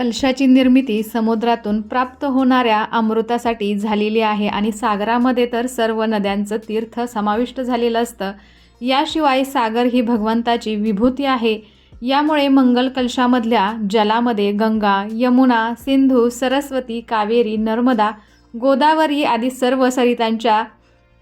कलशाची निर्मिती समुद्रातून प्राप्त होणाऱ्या अमृतासाठी झालेली आहे आणि सागरामध्ये तर सर्व नद्यांचं तीर्थ समाविष्ट झालेलं असतं. याशिवाय सागर ही भगवंताची विभूती आहे. यामुळे मंगल कलशामधल्या जलामध्ये गंगा यमुना सिंधू सरस्वती कावेरी नर्मदा गोदावरी आदी सर्व सरितांच्या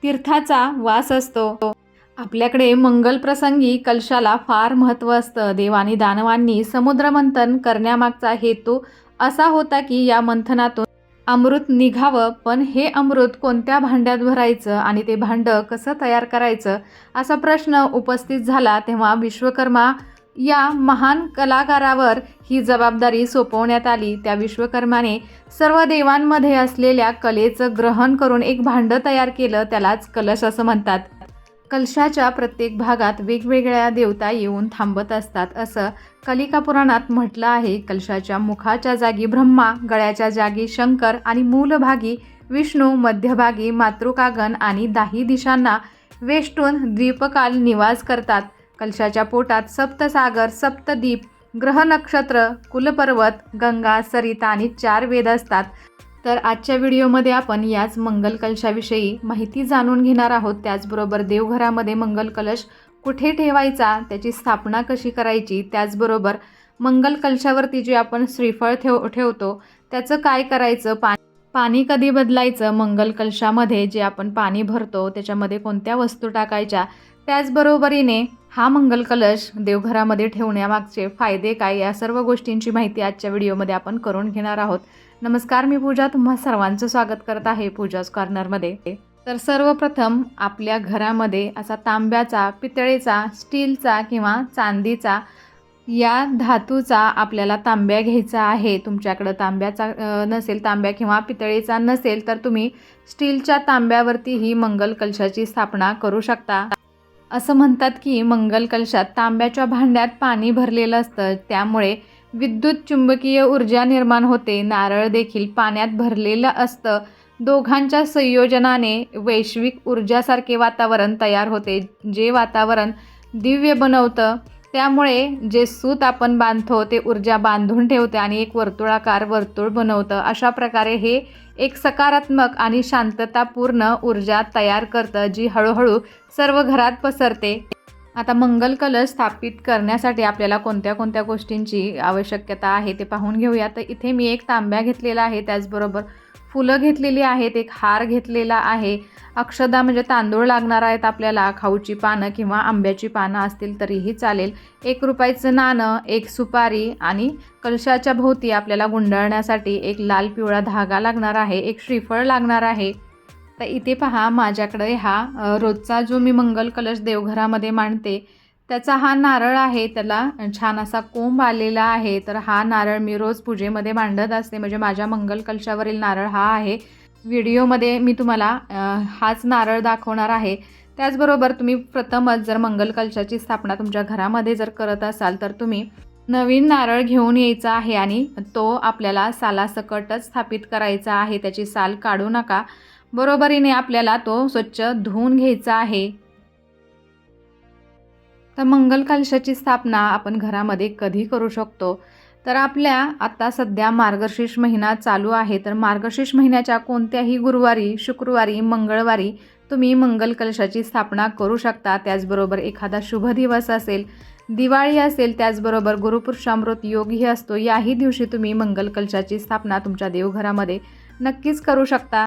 तीर्थाचा वास असतो. आपल्याकडे मंगलप्रसंगी कलशाला फार महत्त्व असतं. देवानी दानवांनी समुद्रमंथन करण्यामागचा हेतू असा होता की या मंथनातून अमृत निघावं. पण हे अमृत कोणत्या भांड्यात भरायचं आणि ते भांडं कसं तयार करायचं असा प्रश्न उपस्थित झाला तेव्हा विश्वकर्मा या महान कलाकारावर ही जबाबदारी सोपवण्यात आली. त्या विश्वकर्माने सर्व देवांमध्ये असलेल्या कलेचं ग्रहण करून एक भांडं तयार केलं. त्यालाच कलश असं म्हणतात. कलशाच्या प्रत्येक भागात वेगवेगळ्या देवता येऊन थांबत असतात असं कलिका पुराणात म्हटलं आहे. कलशाच्या मुखाच्या जागी ब्रह्मा गळ्याच्या जागी शंकर आणि मूलभागी विष्णू मध्यभागी मातृकागण आणि दाही दिशांना वेष्टून द्वीपकाल निवास करतात. कलशाच्या पोटात सप्तसागर सप्तदीप ग्रह नक्षत्र कुलपर्वत गंगा सरिता आणि चार वेद असतात. तर आजच्या व्हिडिओमध्ये आपण याच मंगल कलशाविषयी माहिती जाणून घेणार आहोत. त्याचबरोबर देवघरामध्ये मंगल कलश कुठे ठेवायचा त्याची स्थापना कशी करायची त्याचबरोबर मंगल कलशावरती जे आपण श्रीफळ ठेव ठेवतो त्याचं काय करायचं पा पाणी कधी बदलायचं मंगल कलशामध्ये जे आपण पाणी भरतो त्याच्यामध्ये कोणत्या वस्तू टाकायच्या त्याचबरोबरीने हा मंगल कलश देवघरामध्ये ठेवण्यामागचे फायदे काय या सर्व गोष्टींची माहिती आजच्या व्हिडिओमध्ये आपण करून घेणार आहोत. नमस्कार मी पूजा. तुम्हा सर्वांचं स्वागत करत आहे पूजाज कॉर्नरमध्ये. तर सर्वप्रथम आपल्या घरामध्ये असा तांब्याचा पितळेचा स्टीलचा किंवा चांदीचा या धातूचा आपल्याला तांब्या घ्यायचा आहे. तुमच्याकडं तांब्याचा नसेल तांब्या किंवा पितळेचा नसेल तर तुम्ही स्टीलच्या तांब्यावरती ही मंगल कलशाची स्थापना करू शकता. असं म्हणतात की मंगल कलशात तांब्याच्या भांड्यात पाणी भरलेलं असतं. त्यामुळे विद्युत चुंबकीय ऊर्जा निर्माण होते. नारळ देखील पाण्यात भरलेलं असतं. दोघांच्या संयोजनाने वैश्विक ऊर्जासारखे वातावरण तयार होते. जे वातावरण दिव्य बनवतं त्यामुळे जे सूत आपण बांधतो ते ऊर्जा बांधून ठेवते आणि एक वर्तुळाकार वर्तुळ बनवतं. अशा प्रकारे हे एक सकारात्मक आणि शांततापूर्ण ऊर्जा तयार करतं जी हळूहळू सर्व घरात पसरते. आता मंगल कलश स्थापित करण्यासाठी आपल्याला कोणत्या कोणत्या गोष्टींची आवश्यकता आहे ते पाहून घेऊया. तर इथे मी एक तांब्या घेतलेला आहे त्याचबरोबर फुलं घेतलेली आहेत एक हार घेतलेला आहे. अक्षदा म्हणजे तांदूळ लागणार आहेत आपल्याला खाऊची पानं किंवा आंब्याची पानं असतील तरीही चालेल. एक रुपयाचं नाणं एक सुपारी आणि कलशाच्या भोवती आपल्याला गुंडाळण्यासाठी एक लाल पिवळा धागा लागणार आहे एक श्रीफळ लागणार आहे. तर इथे पहा माझ्याकडे हा रोजचा जो मी मंगल कलश देवघरामध्ये मांडते त्याचा हा नारळ आहे त्याला छान असा कोंब आलेला आहे. तर हा नारळ मी रोज पूजेमध्ये मांडत असते. म्हणजे माझ्या मंगल कलशावरील नारळ हा आहे. व्हिडिओमध्ये मी तुम्हाला हाच नारळ दाखवणार आहे. त्याचबरोबर तुम्ही प्रथमच जर मंगल कलशाची स्थापना तुमच्या घरामध्ये जर करत असाल तर तुम्ही नवीन नारळ घेऊन यायचा आहे आणि तो आपल्याला सालासकटच स्थापित करायचा आहे. त्याची साल काढू नका. बरोबरीने आपल्याला तो स्वच्छ धुवून घ्यायचा आहे. तर मंगल कलशाची स्थापना आपण घरामध्ये कधी करू शकतो? तर आपल्या आता सध्या मार्गशीर्ष महिना चालू आहे. तर मार्गशीर्ष महिन्याच्या कोणत्याही गुरुवारी शुक्रवारी मंगळवारी तुम्ही मंगल कलशाची स्थापना करू शकता. त्याचबरोबर एखादा शुभ दिवस असेल दिवाळी असेल त्याचबरोबर गुरुपुरुषामृत योगही असतो. याही दिवशी तुम्ही मंगल कलशाची स्थापना तुमच्या देवघरामध्ये नक्कीच करू शकता.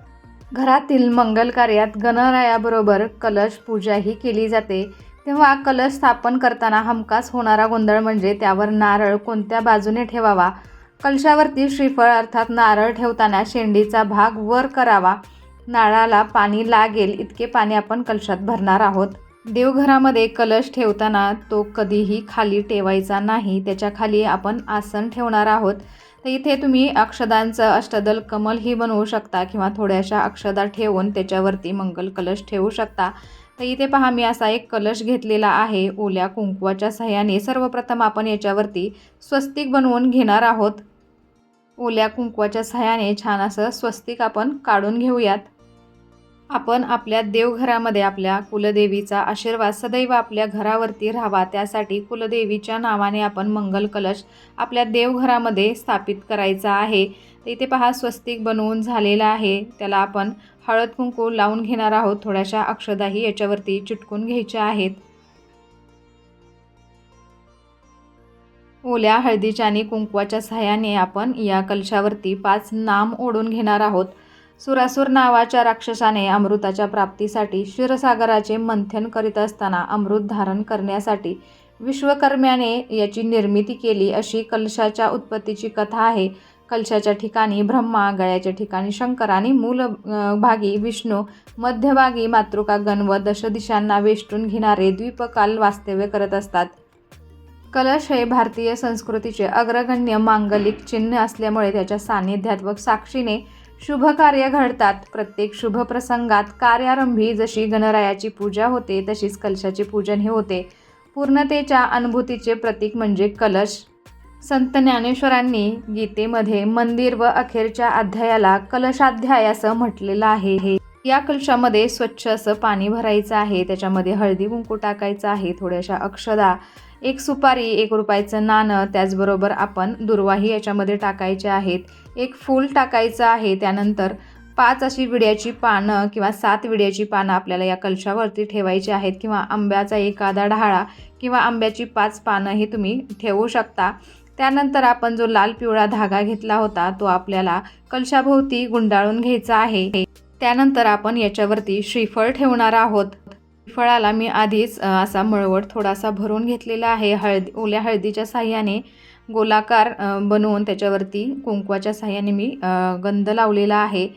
घरातील मंगल कार्यात गणरायाबरोबर कलश पूजाही केली जाते. तेव्हा कलश स्थापन करताना हमखास होणारा गोंधळ म्हणजे त्यावर नारळ कोणत्या बाजूने ठेवावा? कलशावरती श्रीफळ अर्थात नारळ ठेवताना शेंडीचा भाग वर करावा. नारळाला पाणी लागेल इतके पाणी आपण कलशात भरणार आहोत. देवघरामध्ये कलश ठेवताना तो कधीही खाली ठेवायचा नाही त्याच्याखाली आपण आसन ठेवणार आहोत. तर इथे तुम्ही अक्षदांचं अष्टदल कमलही बनवू शकता किंवा थोड्याशा अक्षदा ठेवून त्याच्यावरती मंगल कलश ठेवू शकता. तर इथे पहा मी असा एक कलश घेतलेला आहे. ओल्या कुंकवाच्या सहाय्याने सर्वप्रथम आपण याच्यावरती स्वस्तिक बनवून घेणार आहोत. ओल्या कुंकवाच्या सहाय्याने छान असं स्वस्तिक आपण काढून घेऊयात. आपण आपल्या देवघरामध्ये आपल्या कुलदेवीचा आशीर्वाद सदैव आपल्या घरावरती राहावा. त्यासाठी कुलदेवीच्या नावाने आपण मंगल कलश आपल्या देवघरामध्ये स्थापित करायचा आहे. तर इथे पहा स्वस्तिक बनवून झालेला आहे. त्याला आपण हळद कुंकू लावून घेणार आहोत. थोड्याशा अक्षदाही याच्यावरती चिटकून घ्यायच्या आहेत. ओल्या हळदीच्या आणि कुंकवाच्या सहाय्याने आपण या कलशावरती पाच नाम ओढून घेणार आहोत. सुरासूर नावाच्या राक्षसाने अमृताच्या प्राप्तीसाठी क्षीरसागराचे मंथन करीत असताना अमृत धारण करण्यासाठी विश्वकर्म्याने याची निर्मिती केली अशी कलशाच्या उत्पत्तीची कथा आहे. कलशाच्या ठिकाणी ब्रह्मा गळ्याच्या ठिकाणी शंकर आणि मूल भागी विष्णू मध्यभागी मातृका गण व दशदिशांना वेष्टून घेणारे द्वीपकाल वास्तव्य करत असतात. कलश हे भारतीय संस्कृतीचे अग्रगण्य मांगलिक चिन्ह असल्यामुळे त्याच्या सान्निध्यात व साक्षीने शुभ कार्य घडतात. प्रत्येक शुभ प्रसंगात कार्यारंभी जशी गणरायाची पूजा होते तशीच कलशाचे पूजन हे होते. पूर्णतेच्या अनुभूतीचे प्रतीक म्हणजे कलश. संत ज्ञानेश्वरांनी गीतेमध्ये मंदिर व अखेरच्या अध्यायाला कलशाध्याय असं म्हटलेलं आहे. हे या कलशामध्ये स्वच्छ असं पाणी भरायचं आहे. त्याच्यामध्ये हळदी कुंकू टाकायचं आहे. थोड्याशा अक्षदा एक सुपारी एक रुपयाचं नाणं त्याचबरोबर आपण दुर्वाही याच्यामध्ये टाकायचे आहेत. एक फूल टाकायचं आहे. त्यानंतर पाच अशी विड्याची पानं किंवा सात विड्याची पानं आपल्याला या कलशावरती ठेवायची आहेत. किंवा आंब्याचा एखादा ढाळा किंवा आंब्याची पाच पानं हे तुम्ही ठेवू शकता. त्यानंतर आपण जो लाल पिवळा धागा घेतला होता तो आपल्याला कलशाभोवती गुंडाळून घ्यायचा आहे. त्यानंतर आपण याच्यावरती श्रीफळ ठेवणार आहोत. फळाला मी आधीच असा मळवट थोडासा भरून घेतलेला आहे. हळदी ओल्या हळदीच्या साह्याने गोलाकार बनवून त्याच्यावरती कुंकवाच्या साह्याने मी गंध लावलेला आहे.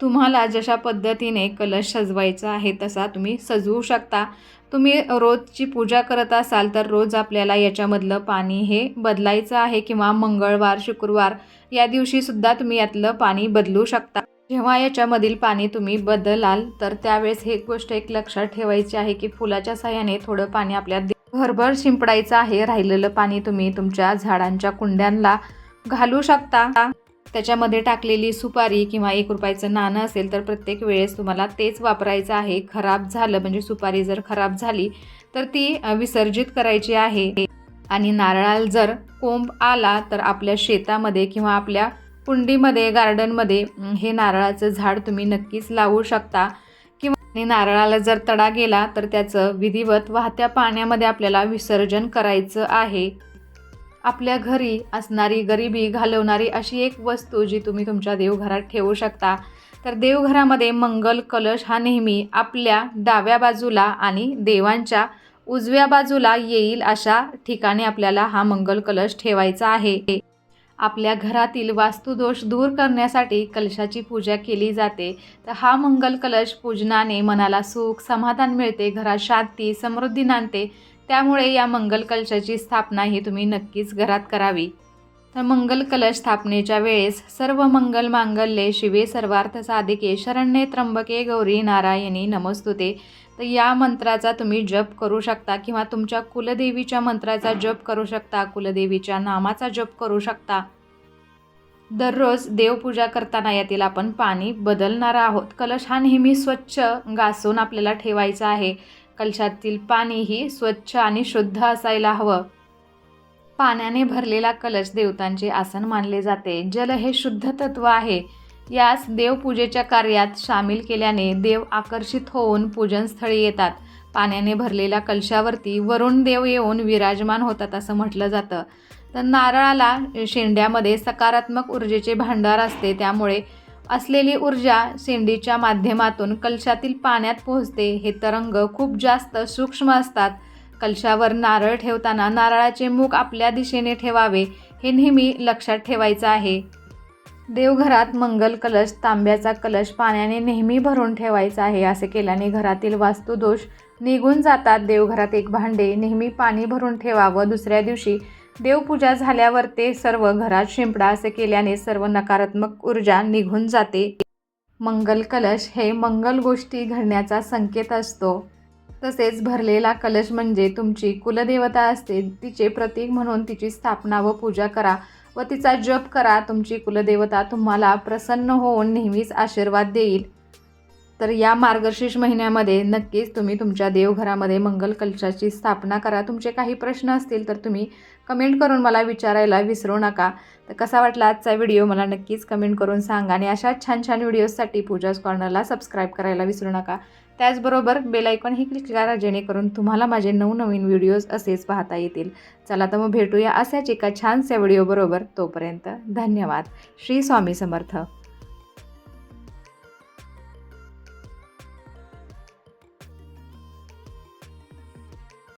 तुम्हाला जशा पद्धतीने कलश सजवायचा आहे तसा तुम्ही सजवू शकता. तुम्ही रोजची पूजा करत असाल तर रोज आपल्याला याच्यामधलं पाणी हे बदलायचं आहे किंवा मंगळवार शुक्रवार या दिवशीसुद्धा तुम्ही यातलं पाणी बदलू शकता. जेव्हा याच्यामधील पाणी तुम्ही बदलाल तर त्यावेळेस हे गोष्ट एक लक्षात ठेवायची आहे की फुलाच्या साह्याने थोडं पाणी आपल्या घरभर भरभर शिंपडायचं आहे. राहिलेलं पाणी तुम्ही तुमच्या झाडांच्या कुंड्यांना घालू शकता. त्याच्यामध्ये टाकलेली सुपारी किंवा एक रुपयाचं नाणं असेल तर प्रत्येक वेळेस तुम्हाला तेच वापरायचं आहे. खराब झालं म्हणजे सुपारी जर खराब झाली तर ती विसर्जित करायची आहे. आणि नारळाला जर कोंब आला तर आपल्या शेतामध्ये किंवा आपल्या कुंडीमध्ये गार्डनमध्ये हे नारळाचं झाड तुम्ही नक्कीच लावू शकता. किंवा आणि नारळाला जर तडा गेला तर त्याचं विधिवत वाहत्या पाण्यामध्ये आपल्याला विसर्जन करायचं आहे. आपल्या घरी असणारी गरिबी घालवणारी अशी एक वस्तू जी तुम्ही तुमच्या देवघरात ठेवू शकता. तर देवघरामध्ये मंगल कलश हा नेहमी आपल्या डाव्या बाजूला आणि देवांच्या उजव्या बाजूला येईल अशा ठिकाणी आपल्याला हा मंगल कलश ठेवायचा आहे. आपल्या घरातील वास्तुदोष दूर करण्यासाठी कलशाची पूजा केली जाते. तर हा मंगल कलश पूजनाने मनाला सुख समाधान मिळते घरात शांती समृद्धी नांदते. त्यामुळे या मंगल कलशाची स्थापना ही तुम्ही नक्कीच घरात करावी. तर मंगल कलश स्थापनेच्या वेळेस सर्व मंगल मांगल्ये शिवे सर्वार्थ साधिके शरण्ये त्र्यंबके गौरी नारायणी नमस्तुते. तर या मंत्राचा तुम्ही जप करू शकता किंवा तुमच्या कुलदेवीच्या मंत्राचा जप करू शकता कुलदेवीच्या नामाचा जप करू शकता. दररोज देवपूजा करताना यातील आपण पाणी बदलणार आहोत. कलश हा नेहमी स्वच्छ घासून आपल्याला ठेवायचा आहे. कलशातील पाणीही स्वच्छ आणि शुद्ध असायला हवं. पाण्याने भरलेला कलश देवतांचे आसन मानले जाते. जल हे शुद्ध तत्व आहे. यास देवपूजेच्या कार्यात सामील केल्याने देव आकर्षित होऊन पूजनस्थळी येतात. पाण्याने भरलेल्या कलशावरती वरुण देव येऊन विराजमान होतात असं म्हटलं जातं. तर नारळाला शेंड्यामध्ये सकारात्मक ऊर्जेचे भांडार असते. त्यामुळे असलेली ऊर्जा शेंडीच्या माध्यमातून कलशातील पाण्यात पोहोचते. हे तरंग खूप जास्त सूक्ष्म असतात. कलशावर नारळ ठेवताना नारळाचे मुख आपल्या दिशेने ठेवावे हे नेहमी लक्षात ठेवायचं आहे. देवघरात मंगल कलश तांब्याचा कलश पाण्याने नेहमी भरून ठेवायचा आहे असे केल्याने घरातील वास्तुदोष निघून जातात. देवघरात एक भांडे नेहमी पाणी भरून ठेवावं दुसऱ्या दिवशी देवपूजा झाल्यावर ते सर्व घरात शिंपडा असे केल्याने सर्व नकारात्मक ऊर्जा निघून जाते. मंगल कलश हे मंगल गोष्टी घडण्याचा संकेत असतो. तसेच भरलेला कलश म्हणजे तुमची कुलदेवता असते तिचे प्रतीक म्हणून तिची स्थापना व पूजा करा व तिचा जप करा. तुमची कुलदेवता तुम्हाला प्रसन्न होऊन नेहमीच आशीर्वाद देईल. तर या मार्गशीर्ष महिन्यामध्ये नक्कीच तुम्ही तुमच्या देवघरामध्ये मंगल कलशाची स्थापना करा. तुमचे काही प्रश्न असतील तर तुम्ही कमेंट करून मला विचारायला विसरू नका. तर कसा वाटला आजचा व्हिडिओ मला नक्कीच कमेंट करून सांगा आणि अशा छान छान व्हिडिओजसाठी पूजाज कॉर्नरला सबस्क्राईब करायला विसरू नका. त्याचबरोबर बेल आयकॉनही क्लिक करा जेणेकरून तुम्हाला माझे नवनवीन व्हिडिओज असेच पाहता येतील. चला तर मग भेटूया अशाच एका छानशा व्हिडिओबरोबर तोपर्यंत धन्यवाद. श्री स्वामी समर्थ.